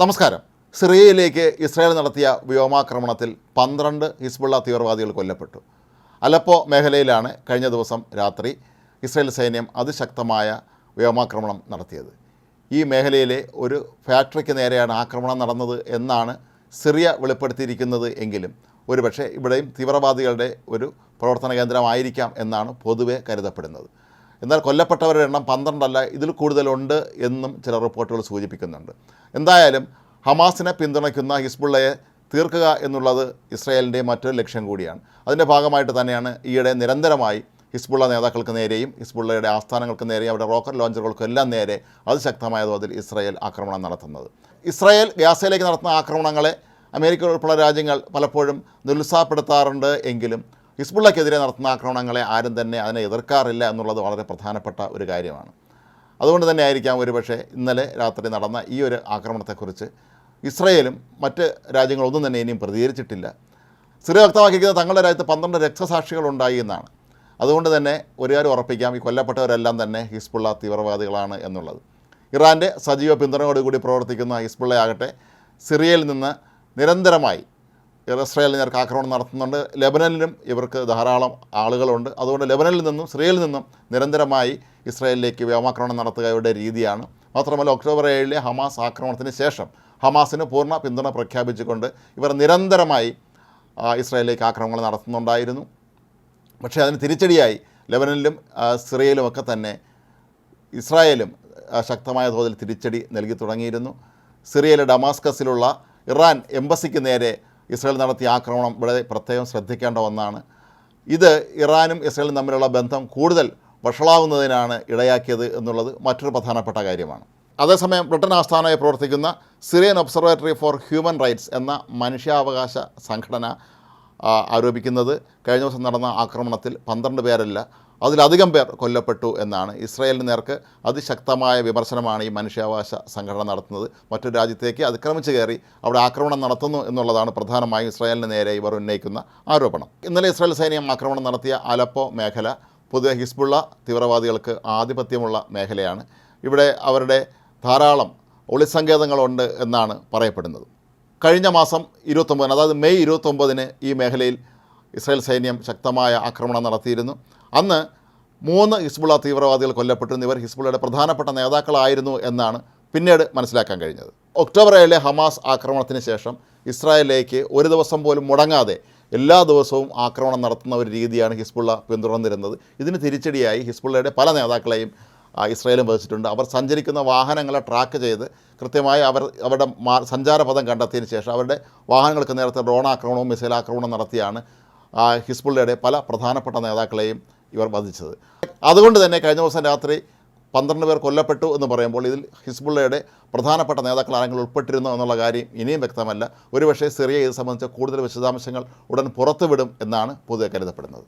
നമസ്കാരം. സിറിയയിലേക്ക് ഇസ്രായേൽ നടത്തിയ വ്യോമാക്രമണത്തിൽ പന്ത്രണ്ട് ഹിസ്ബുള്ള തീവ്രവാദികൾ കൊല്ലപ്പെട്ടു. അലപ്പോ മേഖലയിലാണ് കഴിഞ്ഞ ദിവസം രാത്രി ഇസ്രായേൽ സൈന്യം അതിശക്തമായ വ്യോമാക്രമണം നടത്തിയത്. ഈ മേഖലയിലെ ഒരു ഫാക്ടറിക്ക് നേരെയാണ് ആക്രമണം നടന്നത് എന്നാണ് സിറിയ വെളിപ്പെടുത്തിയിരിക്കുന്നത് എങ്കിലും ഒരുപക്ഷെ ഇവിടെയും തീവ്രവാദികളുടെ ഒരു പ്രവർത്തന കേന്ദ്രമായിരിക്കാം എന്നാണ് പൊതുവെ കരുതപ്പെടുന്നത്. എന്നാൽ കൊല്ലപ്പെട്ടവരുടെ എണ്ണം പന്ത്രണ്ടല്ല ഇതിൽ കൂടുതലുണ്ട് എന്നും ചില റിപ്പോർട്ടുകൾ സൂചിപ്പിക്കുന്നുണ്ട്. എന്തായാലും ഹമാസിനെ പിന്തുണയ്ക്കുന്ന ഹിസ്ബുള്ളയെ തീർക്കുക എന്നുള്ളത് ഇസ്രായേലിന്റെ മറ്റൊരു ലക്ഷ്യം കൂടിയാണ്. അതിന്റെ ഭാഗമായിട്ട് തന്നെയാണ് ഈയിടെ നിരന്തരമായി ഹിസ്ബുള്ള നേതാക്കൾക്ക് നേരെയും ഹിസ്ബുള്ളയുടെ ആസ്ഥാനങ്ങൾക്ക് നേരെയും അവിടെ റോക്കറ്റ് ലോഞ്ചറുകൾക്കും എല്ലാം നേരെ അതിശക്തമായ തോതിൽ ഇസ്രായേൽ ആക്രമണം നടത്തുന്നത്. ഇസ്രായേൽ ഗ്യാസയിലേക്ക് നടത്തുന്ന ആക്രമണങ്ങളെ അമേരിക്ക ഉൾപ്പെടെ രാജ്യങ്ങൾ പലപ്പോഴും നിരുത്സാഹപ്പെടുത്താറുണ്ട് എങ്കിലും ഹിസ്ബുള്ളക്കെതിരെ നടത്തുന്ന ആക്രമണങ്ങളെ ആരും തന്നെ അതിനെ എതിർക്കാറില്ല എന്നുള്ളത് വളരെ പ്രധാനപ്പെട്ട ഒരു കാര്യമാണ്. അതുകൊണ്ട് തന്നെ ആയിരിക്കാം ഒരുപക്ഷെ ഇന്നലെ രാത്രി നടന്ന ഈ ഒരു ആക്രമണത്തെക്കുറിച്ച് ഇസ്രയേലും മറ്റ് രാജ്യങ്ങളൊന്നും തന്നെ ഇനിയും പ്രതികരിച്ചിട്ടില്ല. സിറിയ വ്യക്തമാക്കിയിരിക്കുന്നത് തങ്ങളുടെ രാജ്യത്ത് പന്ത്രണ്ട് രക്തസാക്ഷികളുണ്ടായി എന്നാണ്. അതുകൊണ്ട് തന്നെ ഒരു കാര്യം ഉറപ്പിക്കാം ഈ കൊല്ലപ്പെട്ടവരെല്ലാം തന്നെ ഹിസ്ബുള്ള തീവ്രവാദികളാണ് എന്നുള്ളത്. ഇറാന്റെ സജീവ പിന്തുണയോടുകൂടി പ്രവർത്തിക്കുന്ന ഹിസ്ബുള്ളയാകട്ടെ സിറിയയിൽ നിന്ന് നിരന്തരമായി ഇസ്രായേലിന് നേർക്ക് ആക്രമണം നടത്തുന്നുണ്ട്. ലെബനനിലും ഇവർക്ക് ധാരാളം ആളുകളുണ്ട്. അതുകൊണ്ട് ലെബനനിൽ നിന്നും സിറിയയിൽ നിന്നും നിരന്തരമായി ഇസ്രായേലിലേക്ക് വ്യോമാക്രമണം നടത്തുക ഇവരുടെ രീതിയാണ്. മാത്രമല്ല ഒക്ടോബർ ഏഴിലെ ഹമാസ് ആക്രമണത്തിന് ശേഷം ഹമാസിന് പൂർണ പിന്തുണ പ്രഖ്യാപിച്ചുകൊണ്ട് ഇവർ നിരന്തരമായി ഇസ്രയേലിലേക്ക് ആക്രമണങ്ങൾ നടത്തുന്നുണ്ടായിരുന്നു. പക്ഷേ അതിന് തിരിച്ചടിയായി ലെബനനിലും സിറിയയിലുമൊക്കെ തന്നെ ഇസ്രായേലും ശക്തമായ തോതിൽ തിരിച്ചടി നൽകി തുടങ്ങിയിരുന്നു. സിറിയയിലെ ഡമാസ്കസിലുള്ള ഇറാൻ എംബസിക്ക് നേരെ ഇസ്രായേൽ നടത്തിയ ആക്രമണം ഇവിടെ പ്രത്യേകം ശ്രദ്ധിക്കേണ്ട ഒന്നാണ്. ഇത് ഇറാനും ഇസ്രയേലും തമ്മിലുള്ള ബന്ധം കൂടുതൽ വഷളാവുന്നതിനാണ് ഇടയാക്കിയത് എന്നുള്ളത് മറ്റൊരു പ്രധാനപ്പെട്ട കാര്യമാണ്. അതേസമയം ബ്രിട്ടൻ ആസ്ഥാനമായി പ്രവർത്തിക്കുന്ന Syrian observatory for human rights എന്ന മനുഷ്യാവകാശ സംഘടന ആരോപിക്കുന്നത്. കഴിഞ്ഞ ദിവസം നടന്ന ആക്രമണത്തിൽ പന്ത്രണ്ട് പേരല്ല അതിലധികം പേർ കൊല്ലപ്പെട്ടു എന്നാണ്. ഇസ്രായേലിന് നേർക്ക് അതിശക്തമായ വിമർശനമാണ് ഈ മനുഷ്യാവകാശ സംഘടന നടത്തുന്നത്. മറ്റൊരു രാജ്യത്തേക്ക് അതിക്രമിച്ച് കയറി അവിടെ ആക്രമണം നടത്തുന്നു എന്നുള്ളതാണ് പ്രധാനമായും ഇസ്രായേലിന് നേരെ ഇവർ ഉന്നയിക്കുന്ന ആരോപണം. ഇന്നലെ ഇസ്രായേൽ സൈന്യം ആക്രമണം നടത്തിയ അലപ്പോ മേഖല പൊതുവെ ഹിസ്ബുള്ള തീവ്രവാദികൾക്ക് ആധിപത്യമുള്ള മേഖലയാണ്. ഇവിടെ അവരുടെ ധാരാളം ഒളിസങ്കേതങ്ങളുണ്ട് എന്നാണ് പറയപ്പെടുന്നത്. കഴിഞ്ഞ മാസം ഇരുപത്തൊമ്പതിന് അതായത് മെയ് ഇരുപത്തൊമ്പതിന് ഈ മേഖലയിൽ ഇസ്രായേൽ സൈന്യം ശക്തമായ ആക്രമണം നടത്തിയിരുന്നു. അന്ന് മൂന്ന് ഹിസ്ബുള തീവ്രവാദികൾ കൊല്ലപ്പെട്ടിരുന്നു. ഇവർ ഹിസ്ബുള്ളയുടെ പ്രധാനപ്പെട്ട നേതാക്കളായിരുന്നു എന്നാണ് പിന്നീട് മനസ്സിലാക്കാൻ കഴിഞ്ഞത്. ഒക്ടോബർ ഏഴിലെ ഹമാസ് ആക്രമണത്തിന് ശേഷം ഇസ്രായേലിലേക്ക് ഒരു ദിവസം പോലും മുടങ്ങാതെ എല്ലാ ദിവസവും ആക്രമണം നടത്തുന്ന ഒരു രീതിയാണ് ഹിസ്ബുള്ള പിന്തുടർന്നിരുന്നത്. ഇതിന് തിരിച്ചടിയായി ഹിസ്ബുള്ളയുടെ പല നേതാക്കളെയും ഇസ്രായേലും വധിച്ചിട്ടുണ്ട് അവർ സഞ്ചരിക്കുന്ന വാഹനങ്ങളെ ട്രാക്ക് ചെയ്ത് കൃത്യമായി അവർ അവരുടെ മാ സഞ്ചാരപഥം കണ്ടെത്തിയതിന് ശേഷം അവരുടെ വാഹനങ്ങൾക്ക് നേരത്തെ ഡ്രോൺ ആക്രമണവും മിസൈൽ ആക്രമണവും നടത്തിയാണ് ഹിസ്ബുള്ളയുടെ പല പ്രധാനപ്പെട്ട നേതാക്കളെയും ഇവർ വധിച്ചത്. അതുകൊണ്ട് തന്നെ കഴിഞ്ഞ ദിവസം രാത്രി പന്ത്രണ്ട് പേർ കൊല്ലപ്പെട്ടു എന്ന് പറയുമ്പോൾ ഇതിൽ ഹിസ്ബുള്ളയുടെ പ്രധാനപ്പെട്ട നേതാക്കൾ ആരെങ്കിലും ഉൾപ്പെട്ടിരുന്നോ എന്നുള്ള കാര്യം ഇനിയും വ്യക്തമല്ല. ഒരുപക്ഷേ സിറിയ ഇത് സംബന്ധിച്ച കൂടുതൽ വിശദാംശങ്ങൾ ഉടൻ പുറത്തുവിടും എന്നാണ് പൊതുവെ കരുതപ്പെടുന്നത്.